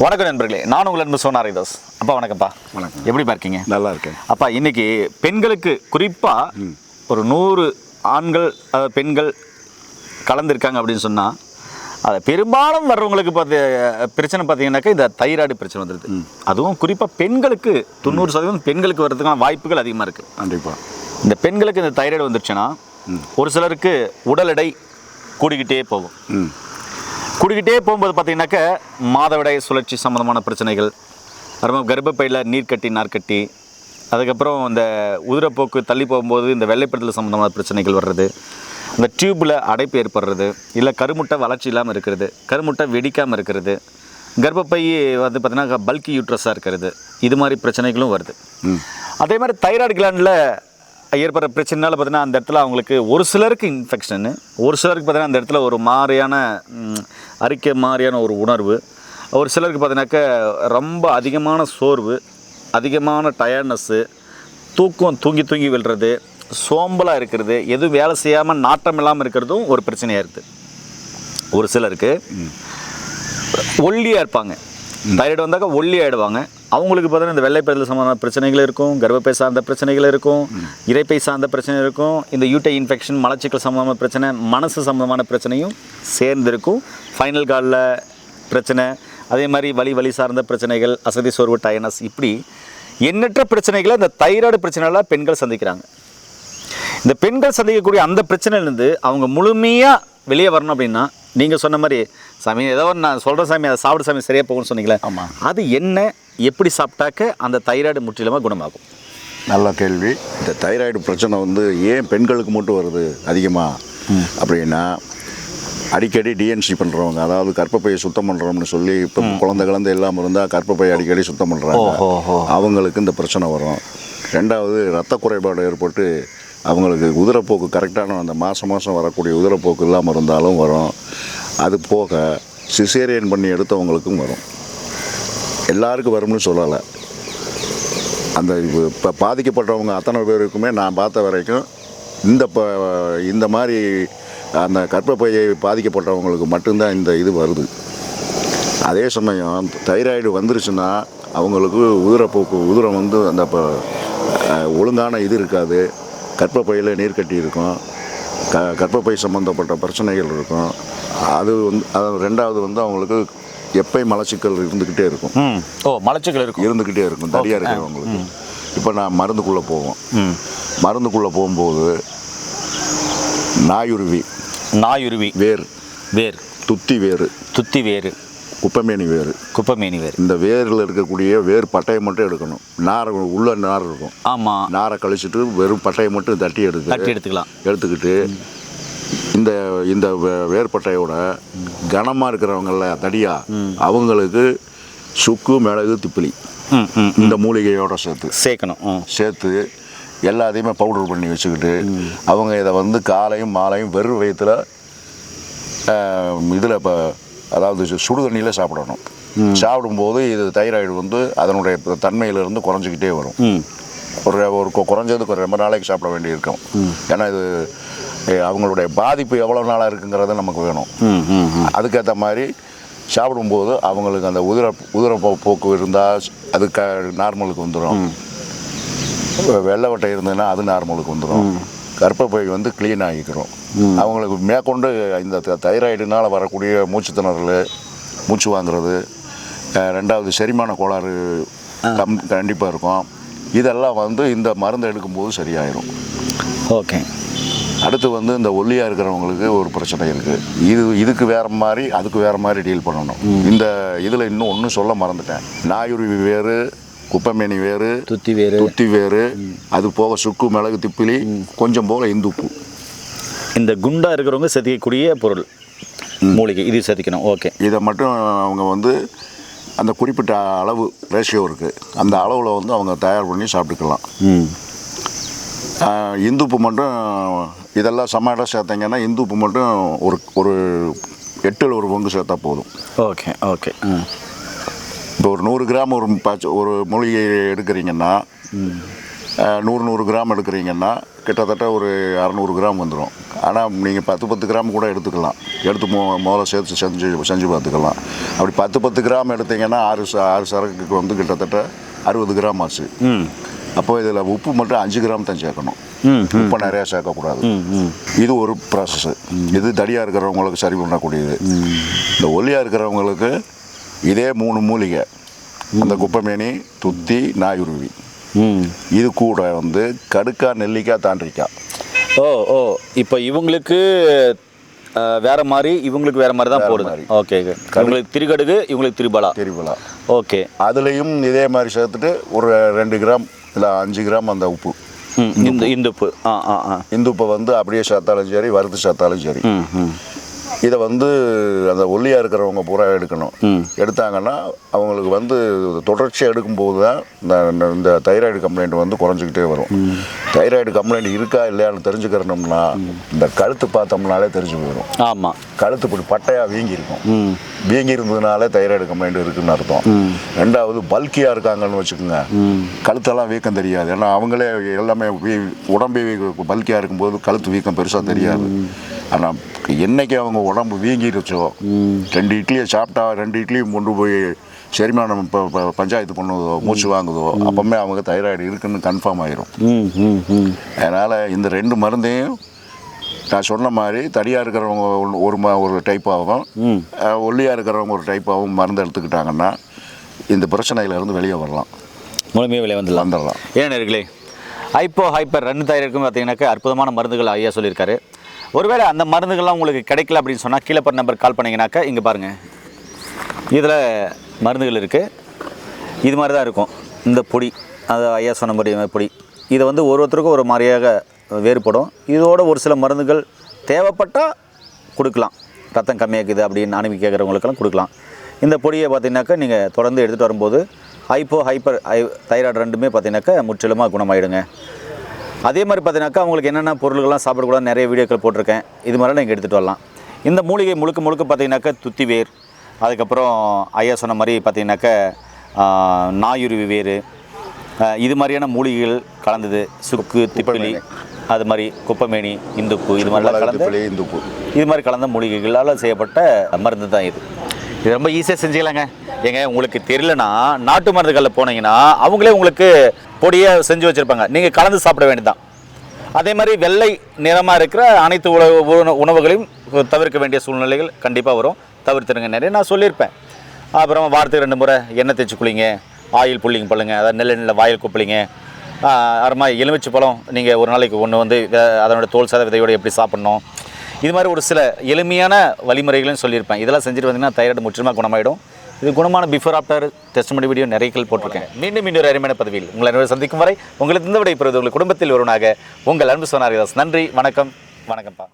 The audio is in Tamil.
வணக்கம் நண்பர்களே நான் உங்கள் அன்பு சோனா ஹரிதாஸ் அப்பா வணக்கம்ப்பா. வணக்கம். எப்படி இருக்கீங்க? நல்லா இருக்கேன். அப்பா இன்னைக்கு பெண்களுக்கு குறிப்பாக ஒரு நூறு ஆண்கள் அதாவது பெண்கள் கலந்துருக்காங்க அப்படின்னு சொன்னால் அது பெரும்பாலும் வர்றவங்களுக்கு பார்த்து பிரச்சனை பார்த்தீங்கன்னாக்கா இந்த தைராய்டு பிரச்சனை வந்துடுது அதுவும் குறிப்பாக பெண்களுக்கு தொண்ணூறு சதவீதம் பெண்களுக்கு வர்றதுக்கான வாய்ப்புகள் அதிகமாக இருக்குது கண்டிப்பாக இந்த பெண்களுக்கு இந்த தைராய்டு வந்துருச்சுன்னா ஒரு சிலருக்கு உடல் எடை கூடிக்கிட்டே போகும். ம். கூடிக்கிட்டே போகும்போது பார்த்தீங்கன்னாக்க மாதவிடாய் சுழற்சி சம்மந்தமான பிரச்சனைகள். அப்புறமா கர்ப்பப்பையில் நீர்க்கட்டி நார்க்கட்டி அதுக்கப்புறம் இந்த உதிரப்போக்கு தள்ளி போகும்போது இந்த வெள்ளைப்படுதல் சம்மந்தமான பிரச்சனைகள் வர்றது. இந்த டியூப்பில் அடைப்பு ஏற்படுறது. இல்லை கருமுட்டை வளர்ச்சி இல்லாமல் இருக்கிறது. கருமுட்டை வெடிக்காமல் இருக்கிறது. கர்ப்பப்பை வந்து பார்த்தீங்கன்னா பல்கி யூட்ரஸாக இருக்கிறது. இது மாதிரி பிரச்சனைகளும் வருது. அதே மாதிரி தைராய்டு கிளாண்டில் ஏற்படுற பிரச்சனைனால பார்த்தீங்கன்னா அந்த இடத்துல அவங்களுக்கு ஒரு சிலருக்கு இன்ஃபெக்ஷனு ஒரு சிலருக்கு பார்த்தீங்கன்னா அந்த இடத்துல ஒரு மாதிரியான ம், அரிக்கை மாதிரியான ஒரு உணர்வு. ஒரு சிலருக்கு பார்த்தீங்கன்னாக்க ரொம்ப அதிகமான சோர்வு அதிகமான டயர்ட்னஸ்ஸு தூக்கம் தூங்கி தூங்கி விழுறது சோம்பலாக இருக்கிறது எதுவும் வேலை செய்யாமல் நாட்டம் இல்லாமல் இருக்கிறதும் ஒரு பிரச்சனையாக இருக்குது ஒரு சிலருக்கு ஒல்லியாக இருப்பாங்க. தைராய்டு வந்தாக்கா ஒல்லி ஆயிடுவாங்க அவங்களுக்கு பார்த்தீங்கன்னா இந்த வெள்ளைப்பதில் சம்பந்தமான பிரச்சனைகள் இருக்கும் கர்ப்பப்பை சார்ந்த பிரச்சனைகள் இருக்கும் இரைப்பை சார்ந்த பிரச்சனை இருக்கும் இந்த யூட்டை இன்ஃபெக்ஷன் மலச்சிக்கல் சம்பந்தமான பிரச்சனை மனசு சம்பந்தமான பிரச்சனையும் சேர்ந்து இருக்கும் ஃபைனல் காலில் பிரச்சனை அதே மாதிரி வலி வலி சார்ந்த பிரச்சனைகள் அசதி சோர்வு டயனஸ் இப்படி எண்ணற்ற பிரச்சனைகளை இந்த தைராய்டு பிரச்சனைலாம் பெண்கள் சந்திக்கிறாங்க இந்த பெண்கள் சந்திக்கக்கூடிய அந்த பிரச்சனையிலேருந்து அவங்க முழுமையாக வெளியே வரணும் அப்படின்னா நீங்கள் சொன்ன மாதிரி சாமி ஏதோ நான் சொல்கிற சாமி அதை சாப்பிட சாமி சரியாக போகும்னு சொன்னீங்களே ஆமா. அது என்ன எப்படி சாப்பிட்டாக்க அந்த தைராய்டு முற்றிலுமாக குணமாகும்? நல்ல கேள்வி. இந்த தைராய்டு பிரச்சனை வந்து ஏன் பெண்களுக்கு மட்டும் வருது அதிகமாக அப்படின்னா அடிக்கடி டிஎன்சி பண்ணுறவங்க அதாவது கர்ப்பப்பையை சுத்தம் பண்ணுறோம்னு சொல்லி இப்போ குழந்தை குழந்தை இல்லாமல் இருந்தால் கர்ப்பப்பையை அடிக்கடி சுத்தம் பண்ணுறாங்க. அவங்களுக்கு இந்த பிரச்சனை வரும். ரெண்டாவது ரத்த குறைபாடு ஏற்பட்டு அவங்களுக்கு உதிரப்போக்கு கரெக்டான அந்த மாதம் மாதம் வரக்கூடிய உதிரப்போக்கு இல்லாமல் இருந்தாலும் வரும். அது போக சிசேரியன் பண்ணி எடுத்தவங்களுக்கும் வரும். எல்லாருக்கும் வரும்னு சொல்லலை. அந்த இப்போ பாதிக்கப்பட்டவங்க அத்தனை பேருக்குமே நான் பார்த்த வரைக்கும் இந்த ப இந்த மாதிரி அந்த கர்ப்பப்பையை பாதிக்கப்பட்டவங்களுக்கு மட்டும்தான் இந்த இது வருது. அதே சமயம் தைராய்டு வந்துருச்சுன்னா அவங்களுக்கு உதிரப்போக்கு உதிரம் வந்து அந்த இப்போ ஒழுங்கான இது இருக்காது. கற்பப்பையில் நீர் கட்டி இருக்கும். க கர்ப்பப்பை சம்மந்தப்பட்ட பிரச்சனைகள் இருக்கும். அது வந்து அது ரெண்டாவது வந்து அவங்களுக்கு எப்பயும் மலச்சிக்கல் இருந்துக்கிட்டே இருக்கும். ஓ மலச்சிக்கல் இருக்கும். இருந்துக்கிட்டே இருக்கும். தடியாக இருக்கிறவங்களுக்கு இப்போ நான் மருந்துக்குள்ளே போவோம். மருந்துக்குள்ளே போகும்போது நாயுருவி. நாயுருவி. வேர். வேர். துத்தி வேர் துத்தி வேறு. குப்பமேனி வேர் குப்பமேனி வேறு. இந்த வேரில் இருக்கக்கூடிய வேர் பட்டையை மட்டும் எடுக்கணும். நார் உள்ள நார் இருக்கும். ஆமாம் நாரை கழிச்சிட்டு வெறும் பட்டையை மட்டும் தட்டி எடுத்து தட்டி எடுத்துக்கலாம். எடுத்துக்கிட்டு இந்த இந்த வேர்பட்டையோட கனமாக இருக்கிறவங்கள தடியா அவங்களுக்கு சுக்கு மிளகு திப்பிலி இந்த மூலிகையோட சேர்த்து. சேர்க்கணும் சேர்த்து எல்லாத்தையுமே பவுடர் பண்ணி வச்சுக்கிட்டு அவங்க இதை வந்து காலையும் மாலையும் வெறும் வயிற்றுல இதில் இப்போ அதாவது சுடு தண்ணியில் சாப்பிடணும். சாப்பிடும்போது இது தைராய்டு வந்து அதனுடைய தன்மையிலிருந்து குறைஞ்சிக்கிட்டே வரும். ஒரு ஒரு குறைஞ்சதுக்கு ரொம்ப நாளைக்கு சாப்பிட வேண்டியிருக்கும். ஏன்னா இது அவங்களுடைய பாதிப்பு எவ்வளோ நாளாக இருக்குங்கிறது நமக்கு வேணும். அதுக்கேற்ற மாதிரி சாப்பிடும்போது அவங்களுக்கு அந்த உதிர உதிர போக்கு இருந்தால் அது க நார்மலுக்கு வந்துடும் வெள்ளை வட்டை இருந்ததுன்னா அது நார்மலுக்கு வந்துடும் கர்ப்பப்பை வந்து க்ளீன் ஆகிக்கிறோம். அவங்களுக்கு மேற்கொண்டு இந்த தைராய்டுனால வரக்கூடிய மூச்சு திணறல் மூச்சு வாங்குறது ரெண்டாவது செரிமான கோளாறு கம் கண்டிப்பாக இருக்கும். இதெல்லாம் வந்து இந்த மருந்து எடுக்கும்போது சரியாயிரும். ஓகே. அடுத்து வந்து இந்த ஒல்லியாக இருக்கிறவங்களுக்கு ஒரு பிரச்சனை இருக்குது இது இதுக்கு வேற மாதிரி அதுக்கு வேற மாதிரி டீல் பண்ணணும். இந்த இதில் இன்னும் ஒன்றும் சொல்ல மறந்துட்டேன். நாயுருவி வேறு குப்பமேனி வேறு துத்தி வேறு. துத்தி வேறு அது போக சுக்கு மிளகு திப்பிலி கொஞ்சம் போக இந்துப்பு. இந்த குண்டா இருக்கிறவங்க செதுக்கக்கூடிய பொருள் மூலிகை இது செதுக்கணும் ஓகே. இதை மட்டும் அவங்க வந்து அந்த குறிப்பிட்ட அளவு ரேஷியோ இருக்குது அந்த அளவில் வந்து அவங்க தயார் பண்ணி சாப்பிட்டுக்கலாம். இந்துப்பு மட்டும் இதெல்லாம் சம இடம் சேர்த்தீங்கன்னா இந்துப்பு மட்டும் ஒரு ஒரு எட்டில் ஒரு பங்கு சேர்த்தா போதும். Okay okay. ம். இப்போ ஒரு நூறு கிராம் ஒரு பச்சை ஒரு மூலிகை எடுக்கிறீங்கன்னா நூறு நூறு கிராம் எடுக்கிறீங்கன்னா கிட்டத்தட்ட ஒரு அறநூறு கிராம் வந்துடும் ஆனால் நீங்கள் பத்து பத்து கிராம் கூட எடுத்துக்கலாம். எடுத்து மோ முதல்ல சேர்த்து செஞ்சு செஞ்சு பார்த்துக்கலாம். அப்படி பத்து பத்து கிராம் எடுத்தீங்கன்னா ஆறு ச ஆறு சரக்குக்கு வந்து கிட்டத்தட்ட அறுபது கிராம் ஆச்சு. ம். அப்போ இதில் உப்பு மட்டும் அஞ்சு கிராம் தான் சேர்க்கணும். உப்பை நிறையா சேர்க்கக்கூடாது. இது ஒரு ப்ராசஸ்ஸு இது தடியாக இருக்கிறவங்களுக்கு சரி பண்ணக்கூடியது. இந்த ஒல்லியாக இருக்கிறவங்களுக்கு இதே மூணு மூலிகை. அந்த குப்பைமேனி துத்தி நாயுருவி. இது கூட வந்து கடுக்கா நெல்லிக்காய் தாண்டிக்காய் ஓ ஓ. இப்போ இவங்களுக்கு வேற மாதிரி இவங்களுக்கு வேற மாதிரி தான் போடுது. ஓகே இவங்களுக்கு திருகடுகு இவங்களுக்கு திருபலா. தெரியுங்களா ஓகே. அதுலேயும் இதே மாதிரி சேர்த்துட்டு ஒரு ரெண்டு கிராம் இல்லை அஞ்சு கிராம் அந்த உப்பு. இந்த இந்துப்பு ஆ ஆ ஆ. இந்த உப்பை வந்து அப்படியே சேர்த்தாலும் சரி வறுத்து சேர்த்தாலும் சரி. இதை வந்து அந்த ஒல்லியாக இருக்கிறவங்க பூரா எடுக்கணும். எடுத்தாங்கன்னா அவங்களுக்கு வந்து தொடர்ச்சியாக எடுக்கும்போது தான் இந்த இந்த- தைராய்டு கம்ப்ளைண்ட் வந்து குறைஞ்சிக்கிட்டே வரும். தைராய்டு கம்ப்ளைண்ட் இருக்கா இல்லையான்னு தெரிஞ்சுக்கிறோம்னா இந்த கழுத்து பார்த்தோம்னாலே தெரிஞ்சு போயிடும். ஆமாம் கழுத்து இப்படி பட்டையாக வீங்கி இருக்கும் வீங்கி இருந்ததுனாலே தைராய்டு கம்ப்ளைண்ட் இருக்குன்னு அர்த்தம். ரெண்டாவது பல்கியாக இருக்காங்கன்னு வச்சுக்கோங்க. கழுத்தெல்லாம் வீக்கம் தெரியாது. ஏன்னா அவங்களே எல்லாமே உடம்பே பல்கியாக இருக்கும்போது கழுத்து வீக்கம் பெருசாக தெரியாது. ஆனால் என்னைக்கு அவங்க உடம்பு வீங்கிருச்சோ ரெண்டு இட்லியை சாப்பிட்டா ரெண்டு இட்லியும் கொண்டு போய் செரிமானம் இப்போ பஞ்சாயத்து பண்ணுதோ மூச்சு வாங்குதோ அப்போவுமே அவங்க தைராய்டு இருக்குன்னு கன்ஃபார்ம் ஆயிரும். அதனால் இந்த ரெண்டு மருந்தையும் நான் சொன்ன மாதிரி தடியாக இருக்கிறவங்க ஒரு ம ஒரு டைப்பாகவும் ஒல்லியாக இருக்கிறவங்க ஒரு டைப்பாகவும் மருந்து எடுத்துக்கிட்டாங்கன்னா இந்த பிரச்சனையிலேருந்து வெளியே வரலாம். முழுமையாக விலை வந்துடலாம். வந்துடலாம். ஏன் நேர்களே ஹைப்போ ஹைப்பர் ரன் தயாரிக்கும் பார்த்தீங்கன்னாக்கா அற்புதமான மருந்துகள் ஐயா சொல்லியிருக்காரு. ஒருவேளை அந்த மருந்துகள்லாம் உங்களுக்கு கிடைக்கல அப்படின்னு சொன்னால் கீழே பர் நம்பர் கால் பண்ணிங்கனாக்கா இங்கே பாருங்கள் இதில் மருந்துகள் இருக்குது இது மாதிரி தான் இருக்கும். இந்த பொடி அது ஐயா சொன்ன மாதிரி பொடி. இதை வந்து ஒரு ஒருத்தருக்கும் ஒரு மாதிரியாக வேறுபடும். இதோட ஒரு சில மருந்துகள் தேவைப்பட்டால் கொடுக்கலாம். ரத்தம் கம்மியாக்குது அப்படின்னு அனுப்பி கேட்குறவங்களுக்கெல்லாம் கொடுக்கலாம். இந்த பொடியை பார்த்தீங்கன்னாக்கா நீங்கள் தொடர்ந்து எடுத்துகிட்டு வரும்போது ஹைப்போ ஹைப்பர் ஹை தைராய்டு ரெண்டுமே பார்த்தீங்கன்னாக்கா முற்றிலுமாக குணமாயிடுங்க. அதே மாதிரி பார்த்தீங்கன்னாக்கா அவங்களுக்கு என்னென்ன பொருள்கள்லாம் சாப்பிடக்கூடாது நிறைய வீடியோக்கள் போட்டிருக்கேன். இது மாதிரிலாம் நீங்கள் எடுத்துகிட்டு வரலாம். இந்த மூலிகை முழுக்க முழுக்க பார்த்தீங்கன்னாக்கா துத்தி வேர் அதுக்கப்புறம் ஐயா சொன்ன மாதிரி பார்த்தீங்கன்னாக்கா நாயுருவி வேர் இது மாதிரியான மூலிகைகள் கலந்தது. சுக்கு திப்பிலி அது மாதிரி குப்பமேனி இந்துப்பு இது மாதிரிலாம் கலந்து மிளகு இந்த உப்பு இது மாதிரி கலந்த மூலிகைகளால் செய்யப்பட்ட மருந்து தான் இது. இது ரொம்ப ஈஸியாக செஞ்சுக்கலாங்க. ஏங்க உங்களுக்கு தெரியலனா நாட்டு மருந்துகளில் போனீங்கன்னா அவங்களே உங்களுக்கு பொடியை செஞ்சு வச்சுருப்பாங்க. நீங்கள் கலந்து சாப்பிட வேண்டியதான் அதே மாதிரி வெள்ளை நிறமாக இருக்கிற அனைத்து உணவு உணவுகளையும் தவிர்க்க வேண்டிய சூழ்நிலைகள் கண்டிப்பாக வரும். தவிர்த்துருங்க நிறைய. நான் சொல்லியிருப்பேன். அப்புறம் வாரத்துக்கு ரெண்டு முறை எண்ணெய் தேய்ச்சி குளிங்க. ஆயில் புள்ளிங்க பழுங்க அதாவது நெல்லில் வாயில் குப்பிளிங்க. அப்புறமா எலுமிச்சை பழம் நீங்கள் ஒரு நாளைக்கு ஒன்று வந்து அதனோட தோல் சாத விதையோடு எப்படி சாப்பிட்ணும். இது மாதிரி ஒரு சில எளிமையான வழிமுறைகளையும் சொல்லியிருப்பேன். இதெல்லாம் செஞ்சுட்டு வந்தீங்கன்னா தைராய்டு முற்றிலுமாக குணமாயிடும். இது குணமான பிஃபோர் ஆஃப்டர் டெஸ்ட் வீடியோ நிறைய போட்டிருக்கேன். மீண்டும் இன்னொரு அருமையான பதவியில் உங்களை அனைவரும் சந்திக்கும் வரை உங்களுக்கு இந்த விடை பெறுவது உங்கள் குடும்பத்தில் ஒருவனாக உங்கள் அன்பு சொன்னார் நன்றி வணக்கம் வணக்கம்ப்பா.